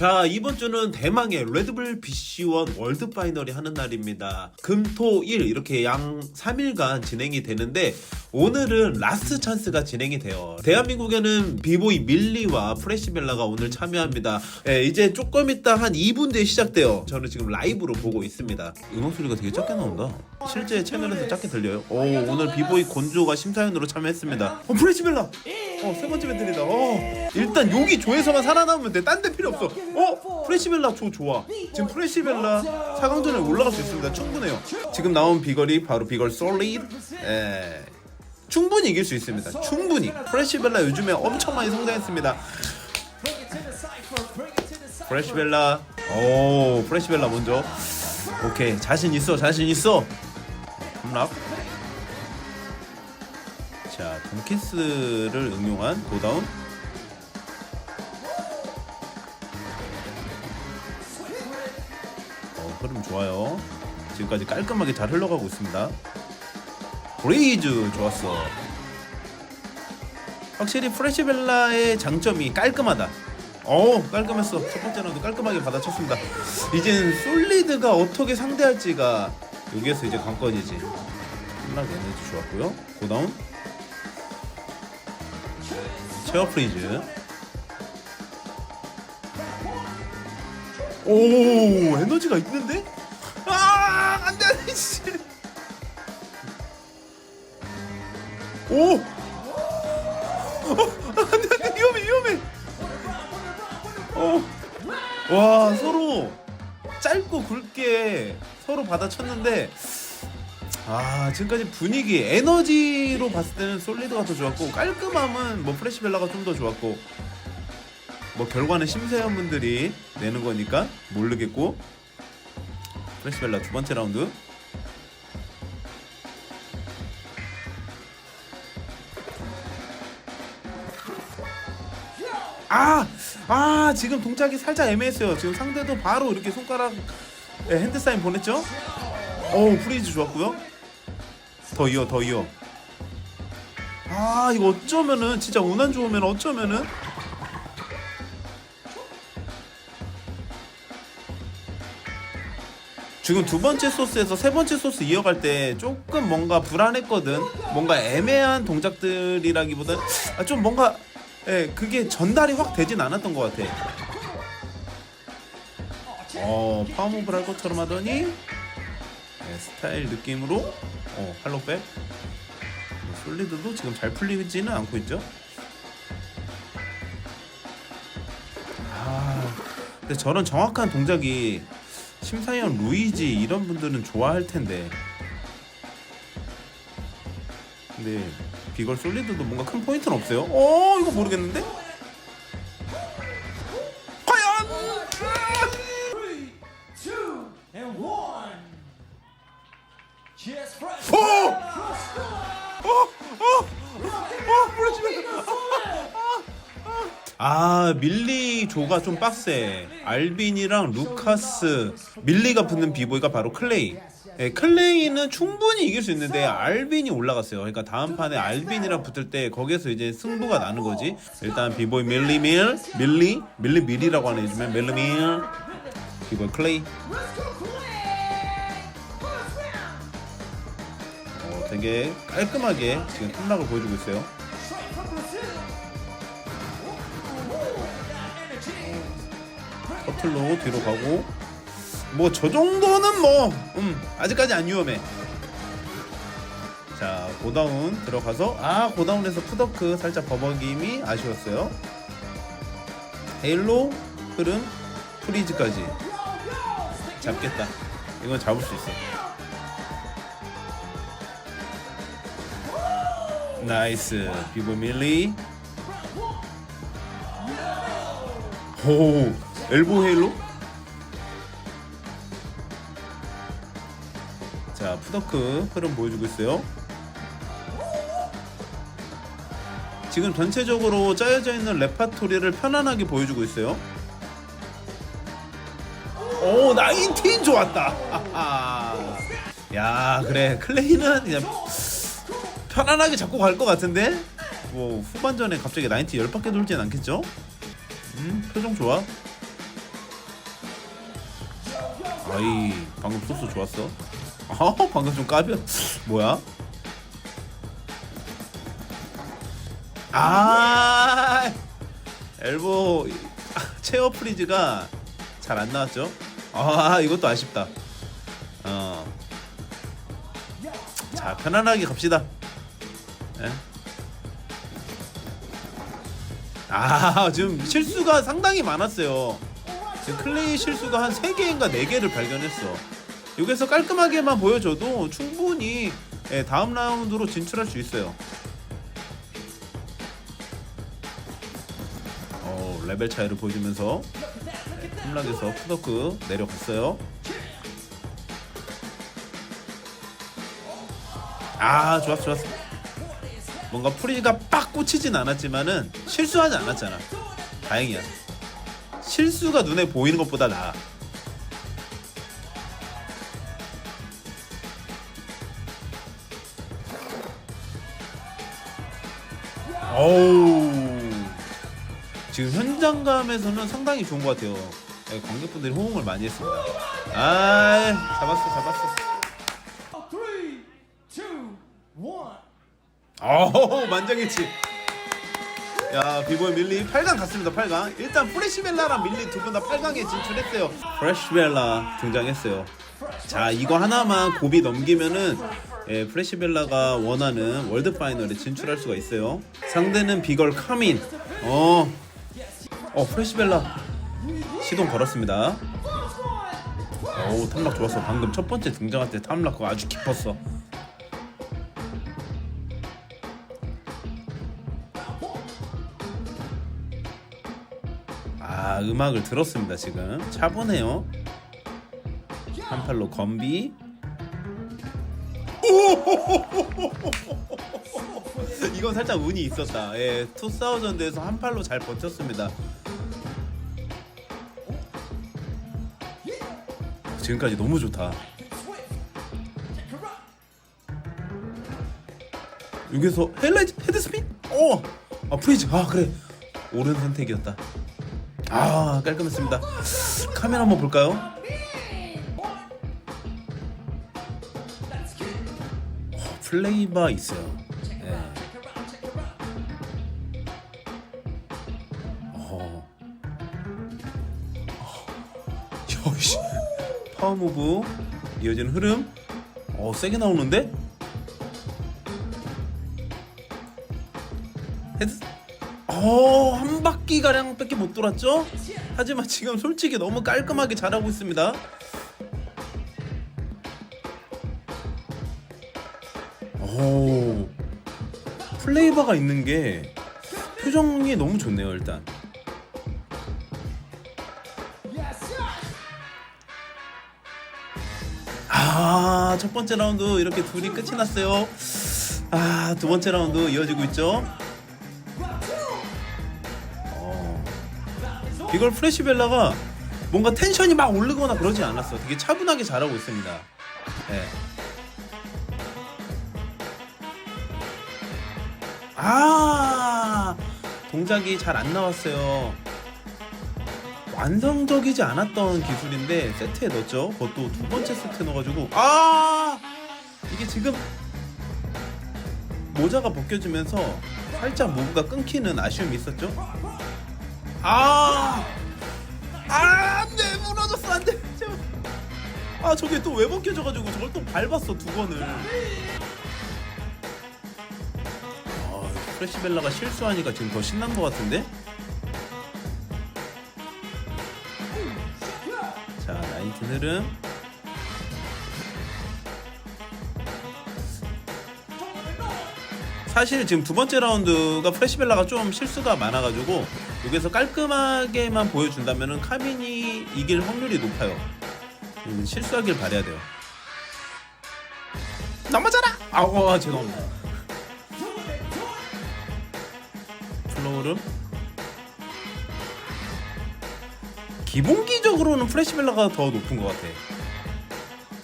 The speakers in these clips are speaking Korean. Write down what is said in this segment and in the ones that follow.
자 이번 주는 대망의 레드불 BC1 월드 파이널이 하는 날입니다. 금 토 일 이렇게 양 3일간 진행이 되는데 오늘은 라스트 찬스가 진행이 돼요. 대한민국에는 비보이 밀리와 프레시벨라가 오늘 참여합니다. 예, 이제 조금 있다 한 2분 뒤에 시작돼요. 저는 지금 라이브로 보고 있습니다. 음악 소리가 되게 작게 나온다. 실제 채널에서 작게 들려요. 오 오늘 비보이 곤조가 심사위원으로 참여했습니다. 어 프레시벨라. 어 세 번째 밴들이다. 어 일단 여기 조에서만 살아남으면 돼. 딴 데 필요 없어. 어 프레시벨라 조 좋아. 지금 프레시벨라 4강전에 올라갈 수 있습니다. 충분해요. 지금 나온 비걸이 바로 비걸 솔리드. 예. 충분히 이길 수 있습니다. 충분히. 프레시벨라 요즘에 엄청 많이 성장했습니다. 프레시벨라. 오, 프레시벨라 먼저. 오케이. 자신 있어. 자신 있어. 함락. 자, 돈키스를 응용한 도다운. 어, 흐름 좋아요. 지금까지 깔끔하게 잘 흘러가고 있습니다. 브레이즈 좋았어. 확실히 프레시벨라의 장점이 깔끔하다. 어 깔끔했어. 첫 번째 라운드 깔끔하게 받아쳤습니다. 이제는 솔리드가 어떻게 상대할지가 여기에서 이제 관건이지. 홈락 에너지 좋았고요. 고다운 체어 프리즈. 오 에너지가 있는데? 아 안돼 씨. 오! 어, 안돼 안돼 위험해 위험해. 어. 와 서로 짧고 굵게 서로 받아쳤는데 아 지금까지 분위기 에너지로 봤을 때는 솔리드가 더 좋았고 깔끔함은 뭐 프레시벨라가 좀 더 좋았고 뭐 결과는 심사위원분들이 내는 거니까 모르겠고 프레시벨라 두 번째 라운드 아! 아 지금 동작이 살짝 애매했어요 지금 상대도 바로 이렇게 손가락 에, 핸드 사인 보냈죠? 오 프리즈 좋았고요 더 이어 더 이어 아 이거 어쩌면은 진짜 운 안 좋으면 어쩌면은 지금 두 번째 소스에서 세 번째 소스 이어갈 때 조금 뭔가 불안했거든. 뭔가 애매한 동작들이라기보다 아, 좀 뭔가 예, 그게 전달이 확 되진 않았던 것 같아. 어, 파워무브를 할 것처럼 하더니 예, 스타일 느낌으로 어, 할로백 뭐, 솔리드도 지금 잘 풀리지는 않고 있죠. 아, 근데 저런 정확한 동작이 심사위원 루이지 이런 분들은 좋아할 텐데. 근데 비걸 솔리드도 뭔가 큰 포인트는 없어요. 어 이거 모르겠는데? 밀리 조가 좀 빡세. 알빈이랑 루카스. 밀리가 붙는 비보이가 바로 클레이. 예, 클레이는 충분히 이길 수 있는데 알빈이 올라갔어요. 그러니까 다음 판에 알빈이랑 붙을 때 거기에서 이제 승부가 나는 거지. 일단 비보이 밀리 밀 밀리 밀리 밀이라고 하네 요즘에 밀리 밀. 비보이 클레이. 어, 되게 깔끔하게 지금 탐락을 보여주고 있어요 커틀로 뒤로 가고. 뭐 저 정도는 뭐 음, 아직까지 안 위험해. 자 고다운 들어가서 아 고다운에서 푸더크 살짝 버벅임이 아쉬웠어요. 헤일로 흐름 프리즈까지. 잡겠다. 이건 잡을 수 있어. 나이스. 비보 밀리. 오 엘보 헤일로? 자 푸더크 흐름 보여주고 있어요. 지금 전체적으로 짜여져 있는 레파토리를 편안하게 보여주고 있어요. 오 나인틴 좋았다. 야 그래. 클레이는 그냥 편안하게 잡고 갈 것 같은데? 뭐 후반전에 갑자기 나인틴 10바퀴 돌진 않겠죠? 음 표정 좋아 아이 방금 소스 좋았어. 아 방금 좀 까벼. 뭐야? 아 엘보 체어 프리즈가 잘 안 나왔죠? 아 이것도 아쉽다. 어. 자 편안하게 갑시다. 예? 아 지금 실수가 상당히 많았어요. 지금 클레이 실수가 한 3개인가 4개를 발견했어. 여기서 깔끔하게만 보여줘도 충분히 예, 다음 라운드로 진출할 수 있어요. 어, 레벨 차이를 보여주면서 네, 탐락에서 푸더크 내려갔어요. 아 좋았어 좋았어. 뭔가 프리가 빡 꽂히진 않았지만은 실수하지 않았잖아. 다행이야. 실수가 눈에 보이는 것보다 나아. 어우 지금 현장감에서는 상당히 좋은 것 같아요. 네, 관객분들이 호응을 많이 했습니다. 아 잡았어 잡았어. 어우 만장일치. 야 비보이 밀리 8강 갔습니다 8강. 일단 프레시벨라랑 밀리 두 분 다 8강에 진출했어요. 프레시벨라 등장했어요. 자 이거 하나만 고비 넘기면은 예, 프레시벨라가 원하는 월드 파이널에 진출할 수가 있어요. 상대는 비걸 카민. 어, 어 프레시벨라 시동 걸었습니다. 오 탐락 좋았어. 방금 첫 번째 등장할 때 탐락 그거 아주 깊었어 아 음악을 들었습니다 지금. 차분해요. 한 팔로 건비. 이건 살짝 운이 있었다. 예 투사우전드에서 한 팔로 잘 버텼습니다. 지금까지 너무 좋다. 여기서 헬레 헤드스핀? 어! 아 프리즈. 아 그래. 옳은 선택이었다 아 깔끔했습니다 카메라 한번 볼까요? 어, 플레이바 있어요 네. 어. 어. 여씨 파워 무브 이어지는 흐름 어 세게 나오는데? 헤드 어, 한 바퀴 가량밖에 못 돌았죠? 하지만 지금 솔직히 너무 깔끔하게 잘하고 있습니다. 오, 플레이버가 있는 게 표정이 너무 좋네요, 일단. 아, 첫 번째 라운드 이렇게 둘이 끝이 났어요. 아, 두 번째 라운드 이어지고 있죠? 이걸 프레시벨라가 뭔가 텐션이 막 오르거나 그러지 않았어. 되게 차분하게 잘하고 있습니다. 네. 아 동작이 잘 안 나왔어요. 완성적이지 않았던 기술인데 세트에 넣었죠. 그것도 두 번째 세트에 넣어가지고 아 이게 지금 모자가 벗겨지면서 살짝 무브가 끊기는 아쉬움이 있었죠. 아, 아, 안 돼, 무너졌어, 안 돼. 제발. 아, 저게 또 왜 벗겨져가지고 저걸 또 밟았어, 두 번을. 아, 프레시벨라가 실수하니까 지금 더 신난 것 같은데? 자, 나인틴 흐름. 사실 지금 두 번째 라운드가 프레시벨라가 좀 실수가 많아가지고 여기서 깔끔하게만 보여준다면은 카민이 이길 확률이 높아요. 음, 실수하길 바래야 돼요. 넘어져라! 아우 아, 죄송합니다. 플로우름 기본기적으로는 프레시벨라가 더 높은 것 같아.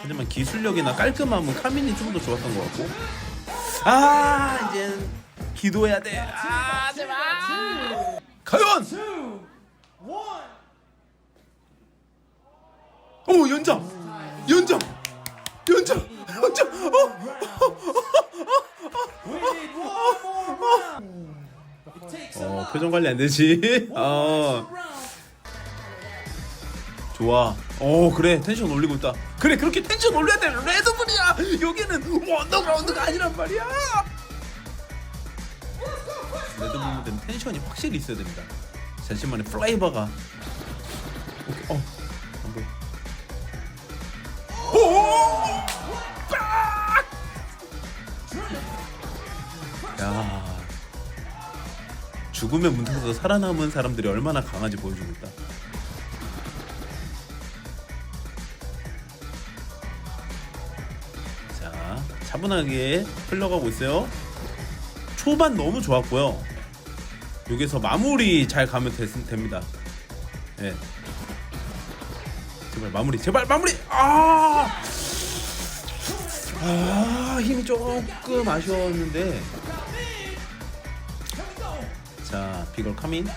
하지만 기술력이나 깔끔함은 카민이 좀 더 좋았던 것 같고. 아 이제 기도해야 돼. 아 제발. One. 오오 연장! 연장! 연장! 연장! 어, 어. 표정 관리 안 되지? 어. 좋아. 어 그래. 텐션 올리고 있다. 그래 그렇게 텐션 올려야 돼 레드불이야. 여기는 원더그라운드가 아니란 말이야. 레드불들은 텐션이 확실히 있어야 됩니다. 자신만의 플레이버가. 오케이. 어 안돼! 야. 죽음의 문턱에서 살아남은 사람들이 얼마나 강한지 보여주고 있다. 자, 차분하게 흘러가고 있어요. 초반 너무 좋았고요. 여기서 마무리 잘 가면 됐, 됩니다. 예. 제발 마무리, 제발 마무리. 아, 아 힘이 조금 아쉬웠는데. 자, 비걸 카민.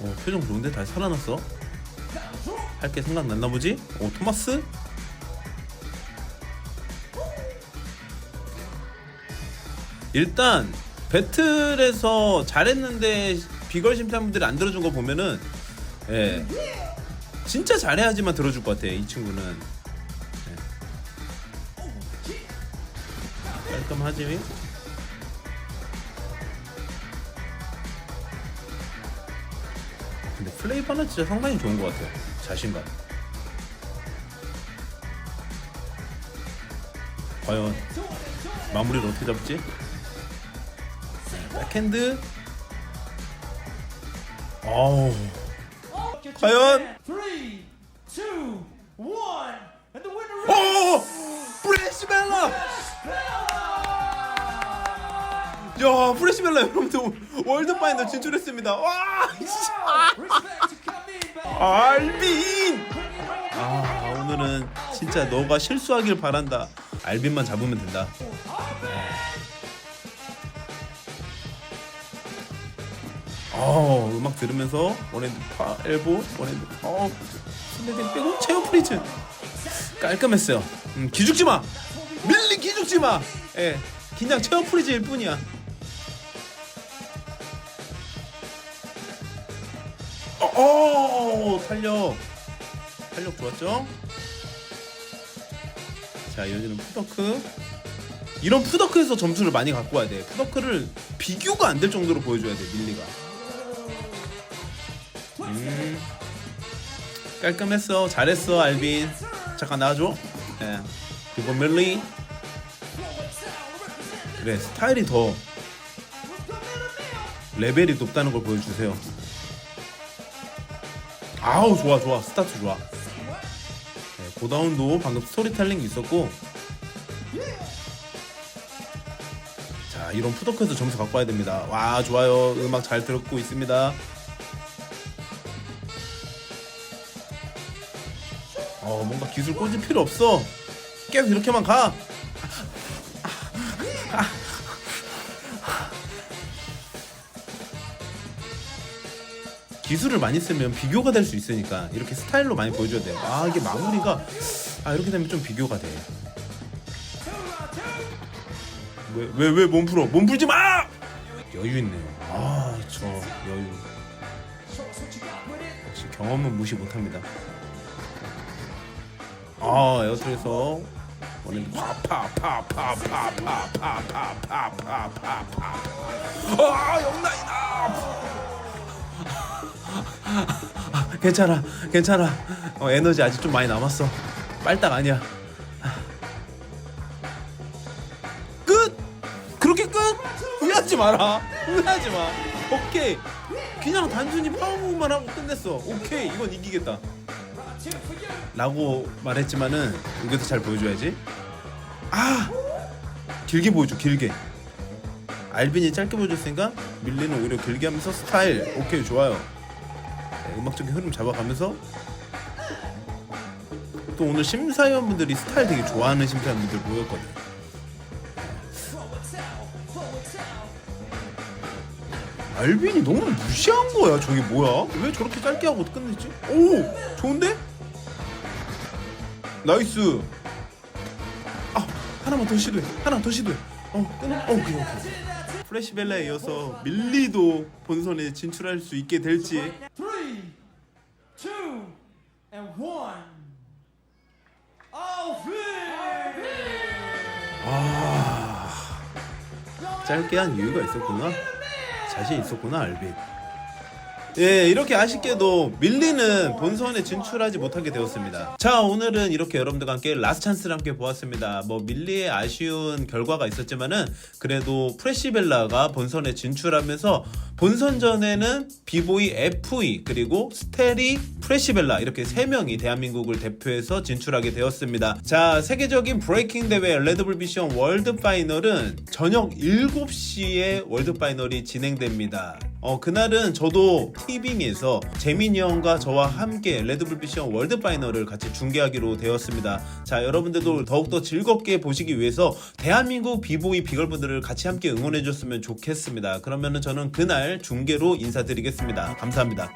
어, 표정 좋은데 다시 살아났어. 할 게 생각났나 보지? 오, 토마스? 일단 배틀에서 잘했는데 비걸 심사분들이 안 들어준 거 보면은 예 진짜 잘해야지만 들어줄 것 같아 이 친구는 예. 깔끔하지 근데 플레이바는 진짜 상당히 좋은 것 같아요 자신감 과연 마무리를 어떻게 잡지? 백핸드. 어우. 과연? 오 프레시멜라! 야 프레시멜라 여러분들 월드 파이널 진출했습니다. 와. 알빈! 아 오늘은 진짜 너가 실수하길 바란다. 알빈만 잡으면 된다 어 음악 들으면서 원핸드 파 엘보 원핸드 어 슬레딩 빼고 체어 프리즈. 깔끔했어요. 음, 기죽지 마! 밀리 기죽지 마! 예 그냥 체어 프리즈일 뿐이야. 어, 어 탄력. 탄력 좋았죠? 자 이어지는 푸더크. 이런 푸더크에서 점수를 많이 갖고 와야 돼. 푸더크를 비교가 안 될 정도로 보여줘야 돼 밀리가 깔끔했어. 잘했어 알빈. 잠깐 나와줘. 예. 그리고 밀리. 그래 스타일이 더 레벨이 높다는 걸 보여주세요. 아우 좋아 좋아. 스타트 좋아. 네, 고다운도 방금 스토리텔링이 있었고. 자 이런 푸더크에서 점수 갖고 와야 됩니다. 와 좋아요. 음악 잘 듣고 있습니다 기술 꽂을 필요 없어 계속 이렇게만 가 기술을 많이 쓰면 비교가 될 수 있으니까 이렇게 스타일로 많이 보여줘야 돼요. 아 이게 마무리가 아 이렇게 되면 좀 비교가 돼. 왜 왜 왜 몸 풀어? 몸 풀지 마! 여유 있네요. 아 저 여유. 역시 경험은 무시 못합니다. 아 에어트에서 원래는 파파파파파파파파파파파 아 영란이다. 괜찮아 괜찮아 어, 에너지 아직 좀 많이 남았어 빨딱 아니야 끝 그렇게 끝 후회하지 마라 후회하지 마 오케이 그냥 단순히 파워무브만 하고 끝냈어 오케이 이건 이기겠다 라고 말했지만은 여기서 잘 보여줘야지 아 길게 보여줘 길게 알빈이 짧게 보여줬으니까 밀리는 오히려 길게 하면서 스타일 오케이 좋아요 네, 음악적인 흐름 잡아가면서 또 오늘 심사위원분들이 스타일 되게 좋아하는 심사위원분들 모였거든 알빈이 너무 무시한 거야. 저게 뭐야? 왜 저렇게 짧게 하고 끝냈지? 오, 좋은데? 나이스. 아, 하나만 더 시도해. 하나 더 시도해. 어, 끊어. 어, 오케이, 오케이. 프레시벨라에 이어서 밀리도 본선에 진출할 수 있게 될지. 3, 2, and 1. 짧게 한 이유가 있었구나. 자신 있었구나, 알빈. 예, 이렇게 아쉽게도 밀리는 본선에 진출하지 못하게 되었습니다. 자, 오늘은 이렇게 여러분들과 함께 라스트 찬스를 함께 보았습니다. 뭐 밀리의 아쉬운 결과가 있었지만은 그래도 프레시벨라가 본선에 진출하면서 본선전에는 비보이 FE 그리고 스테리 프레시벨라 이렇게 세 명이 대한민국을 대표해서 진출하게 되었습니다. 자, 세계적인 브레이킹 대회 레드불 비션 월드 파이널은 저녁 7시에 월드 파이널이 진행됩니다. 어, 그날은 저도 TV에서 재민이 형과 저와 함께 레드불 비션 월드 파이널을 같이 중계하기로 되었습니다. 자, 여러분들도 더욱더 즐겁게 보시기 위해서 대한민국 비보이 비걸분들을 같이 함께 응원해 줬으면 좋겠습니다. 그러면은 저는 그날 중계로 인사드리겠습니다. 감사합니다.